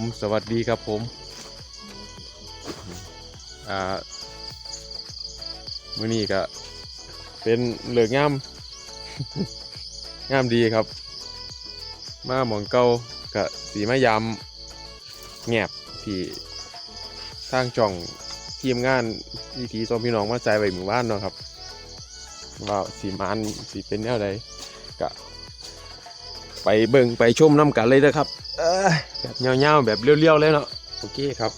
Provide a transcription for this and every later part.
มสวัสดีครับผมอ่ามื้อนี้ก็เป็นเหลืองามงามดีครับ มาหมองเก่าก็สีมายามแงบที่ทางจ่องทีมงานวิถีสองพี่น้องมาใจไว้หมู่บ้านเนาะครับว่าสีมันสีเป็นแนวใดก็ไปเบิ่งไปชมน้ำกันเลยนะครับ แบบเงาๆแบบเรียวๆเลยเนาะโอเคครับ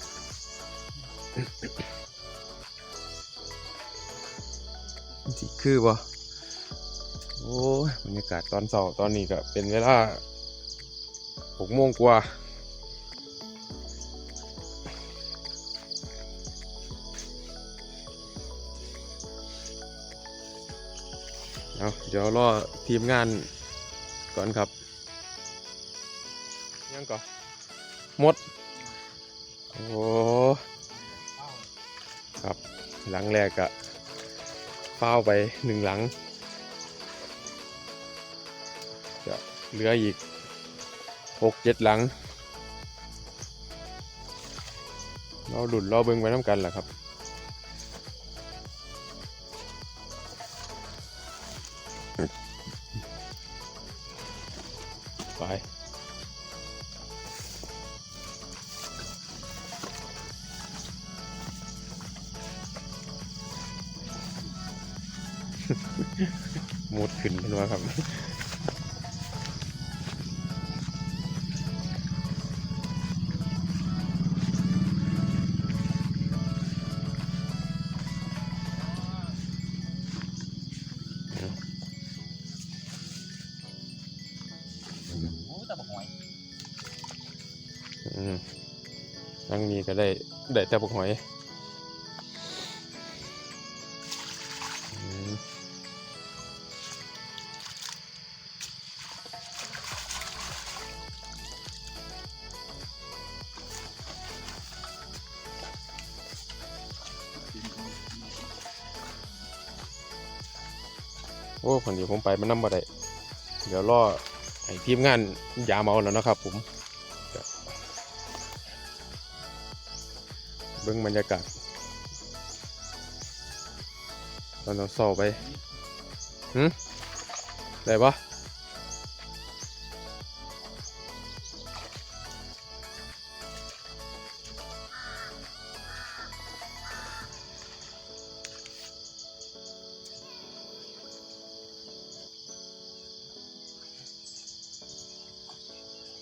สิคือบ่โอ้บรรยากาศตอนเช้าตอนนี้ก็เป็นเวลาหกโมงกว่าเอาเดี๋ยวรอทีมงานก่อนครับ ยังก่อนหมด โอ้ครับหลังแรกอะเฝ้าไปหนึ่งหลัง จะเหลืออีกหกเจ็ดหลัง เราหลุดเราเบิ่งไว้น้ำกันแหละครับ นขึ้นมาครับโอ้แต่บอกหอยอืมทั้งนี้ก็ได้ได้แต่ปกหอย อ้คนเดียวผมไปมันนำบ่ได้เดี๋ยวรอให้ทีมงานยาเมาแล้วนะครับ ผมเบิ่งบรรยากาศตอนเราเศร้าไปหืมได้ปะ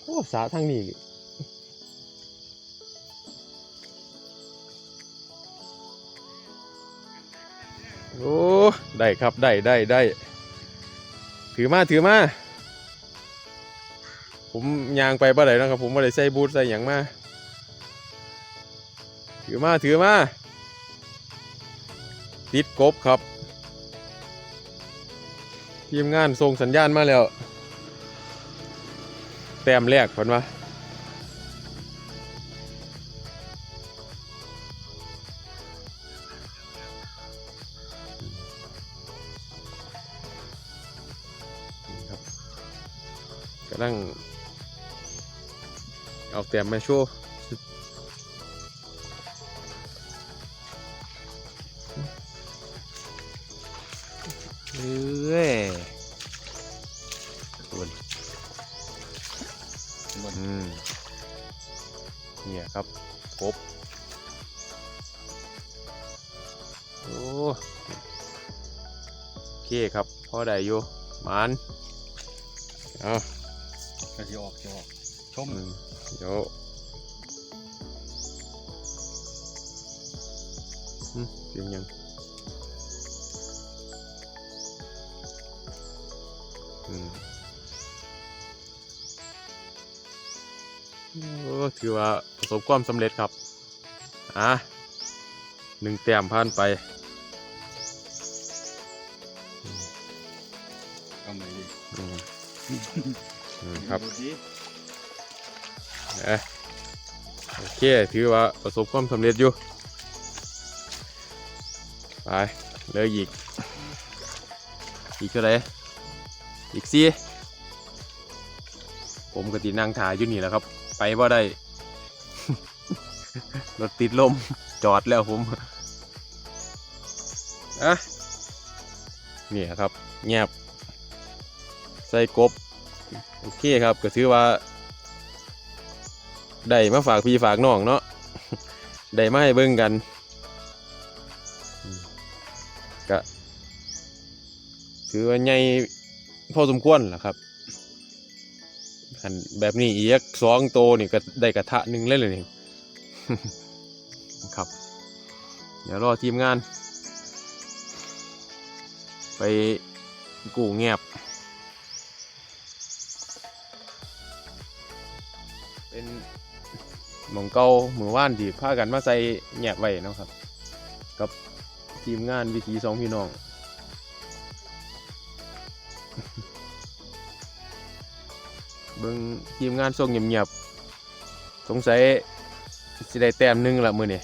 โอ้สาทางนี้โอ้ได้ครับได้ได้ได้ถือมาถือมาผมยางไปบ่ได้นะครับ ผมบ่ได้ใส่บูทใส่หยังมาถือมาถือมาติดกบครับ ทีมงานส่งสัญญาณมาแล้ว แต้มแรกผลว่าครับกำลังเอาเตรียมมาโชว์เอ้ย โอ้โอเคครับพอได้อยู่หมันเอากระสิออกจะออกชมอืมเดี๋ยวอืมเสียงยังอืมโอ้ถือว่าประสบความสำเร็จครับ อะหนึ่งแต้มผ่านไป ครับเอ้ยโอเค ถือว่าประสบความสำเร็จอยู่ ไปเหลยอีก อีกเท่าไหรอีกสี่ผมกตินั่งถ่ายอยู่นี่แหละครับ ไปว่าได้ รถติดลม จอดแล้วผมอะเนี่ยครับเงียบ ใส่กบ โอเคครับก็ถือว่าได้มาฝากพี่ฝากน้องเนาะได้มาให้เบิ่งกันก็ถือว่าใหญ่พอสมควรแหละครับอันแบบนี้อีกสองโตนี่ก็ได้กระทะหนึ่งเลยเลยนี่ครับ เดี๋ยวรอทีมงาน ไปกูเงียบ หมองเก่าหมู่บ้านที่พากันมาใส่แงบไว้เนาะครับ กับทีมงานวิธีสองพี่น้องเบิ่งทีมงานส่งเงียบๆสงสัยสิได้แต้มหนึงละมือนี่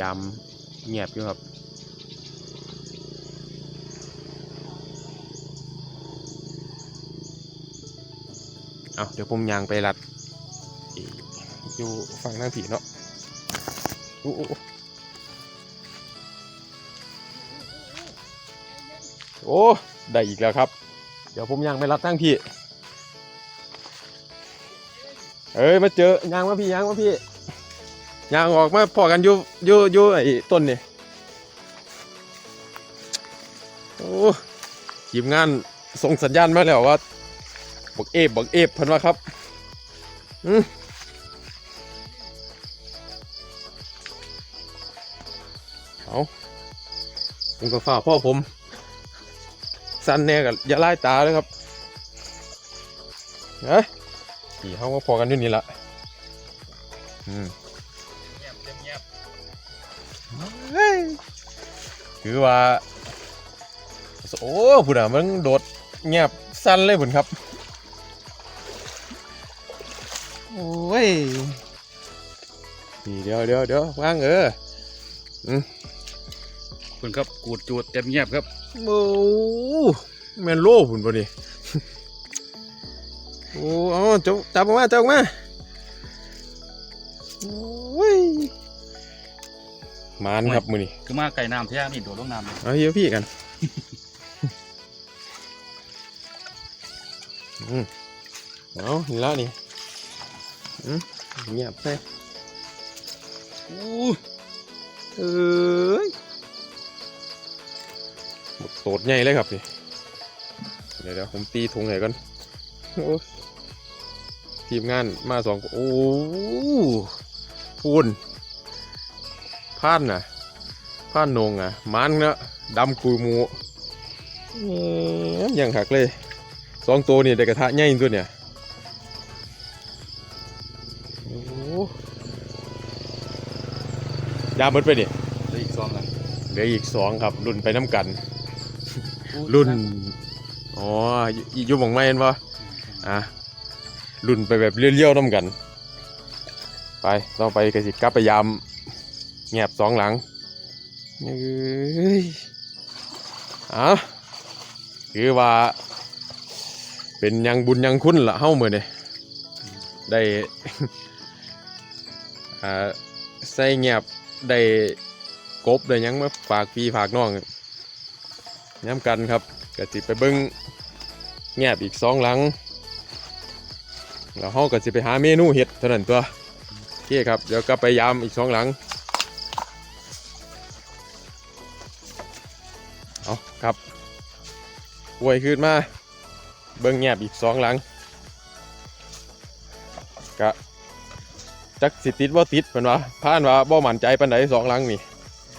ยามเงียบอยู่ครับเอาเดี๋ยวผมยางไปรัดอยู่ฝั่งทางผีเนาะอ้โอ้โอ้โอ้ได้อีกแล้วครับ เดี๋ยวผมยางไปรัดทางพี่เอ้ยมาเจอยางมาพี่ยางมาพี่ ยางออกมาพอกันอยู่อยู่อยู่ไอ้ต้นนี่โอ้ทีมงานส่งสัญญาณมาแล้วว่าบักเอฟบักเอฟเพันว่าครับอืมเอาผมก็ฝ่าพ่อผม สั้นแน่กับอย่าไล่ตาเลยครับเฮ้ยขี่เขาก็พอกันอยู่นี่ละอืม คือว่าโอ้ผู้น่ะมันโดดเงียบสั้นเลยบุญครับ โอ้ยนี่เดี๋ยวเดี๋ยวเดี๋ยววางเออคุณครับกูดจูดเต็มเงียบครับโอ้แมนโล่ผุนปะนี่โอ้เอาจับจับออกมาจับออกมาโอ้ย มานครับมือนี่คือมาไก่น้ำเที่ยนี่โดดลงน้ำเลยเอาเฮียพี่กันอืมเอาเห็นแล้วนี่อืมเงียบไปอู้เอ้ยหมดโตดใหญ่เลยครับนี่เดี๋ยวเดี๋ยวผมตีธงไหนก่อนโอ้ยทีมงานมาสองคนโอ้พูน พานน่ะพานนงอะมันเนาะดำกุยหมูแหมยังหักเลยสองตัวนี่ได้กระทะใหญ่ตัวเนี่ยโอ้ยามหมดไปดิเหลืออีกซองกันเหลืออีกสองครับรุ่นไปน้ำกัน รุ่นอ๋ออยู่อยู่หมองไม่เห็นปะอะรุ่นไปแบบเลี้ยวๆน้ำกัน ไปต้องไปกระสิกลับไปยาม แงบสองหลังเอ้ยอะคือว่า เป็นยังบุญยังคุณละเฮ้าเมือเนี่ยได้ใส่แงบได้กบได้ยังมาฝากพี่ฝากน้องย้ำกันครับก็สิไปเบิ้งแงบอีกสองหลังแล้วเฮาก็สิไปหาเมนูเห็ดเท่านั้นตัวโอเคครับ เดี๋ยวก็ไปยามอีกสองหลัง วยขึ้นมา เบิ่งแงบอีกสองหลังกะจักสิติดว่าติดเป็นว่าผ่านว่าบ่มั่นใจปานใดสองหลังนี่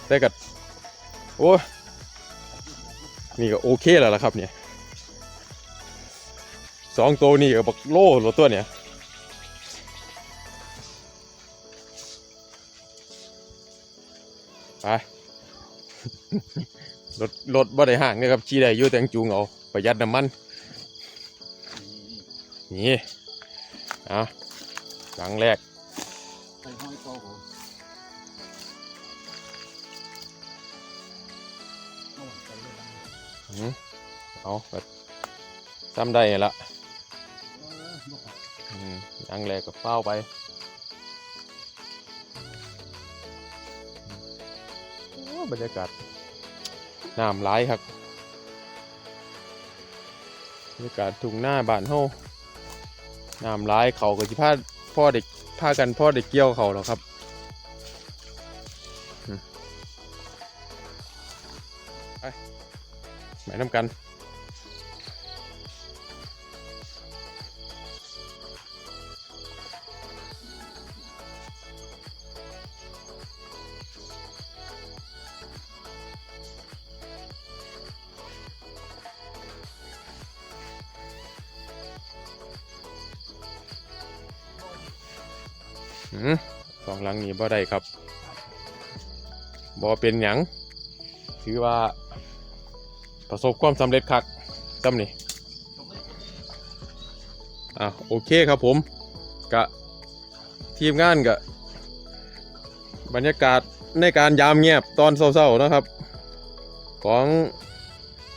แต่ก็โอ้นี่ก็โอเคแล้วล่ะครับเนี่ยสองตัวนี่ก็บักโล่หรอตัวเนี่ยไป รถรถบ่ได้ห่างนะครับขี่ได้อยู่แต่งจูงเอาประหยัดน้ำมัน นี่อะหลังแรกอยคอผมอืมเอาแบบซ้ำได้ละอืมหลังแรกก็เป้าไปบรรยากาศ น้ำไหลายครับบรรยากาศทุ่งหน้าบ้านเฮาน้ำไหลายเขาก็สิพาพ่อเด็กพากันพ่อเด็กเกี่ยวเขาแล้วครับอืมไปหมายน้ำกัน ลังนี้บ่ได้ครับบ่เป็นหยังถือว่าประสบความสำเร็จคักจำนี่อะโอเคครับผมกะทีมงานกะบรรยากาศในการยามเงียบตอนเศร้าๆนะครับ ของ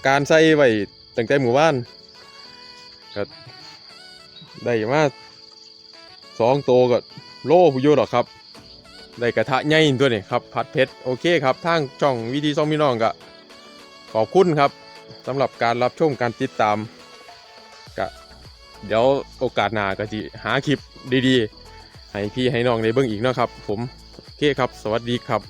การใส่ไว้ตั้งแต่หมู่บ้านก็ได้มาสองโตวก็โลผู้อยู่ดอกครับ ได้กระทะใหญ่ตัวนี้ครับผัดเผ็ดโอเคครับทางช่องวิธีซ่องพี่น้องก็ขอบคุณครับสำหรับการรับชมการติดตามก็เดี๋ยวโอกาสหน้าก็จะหาคลิปดีๆ ให้พี่ให้น้องในเบื้องอีกนะครับ ผมโอเคครับ สวัสดีครับ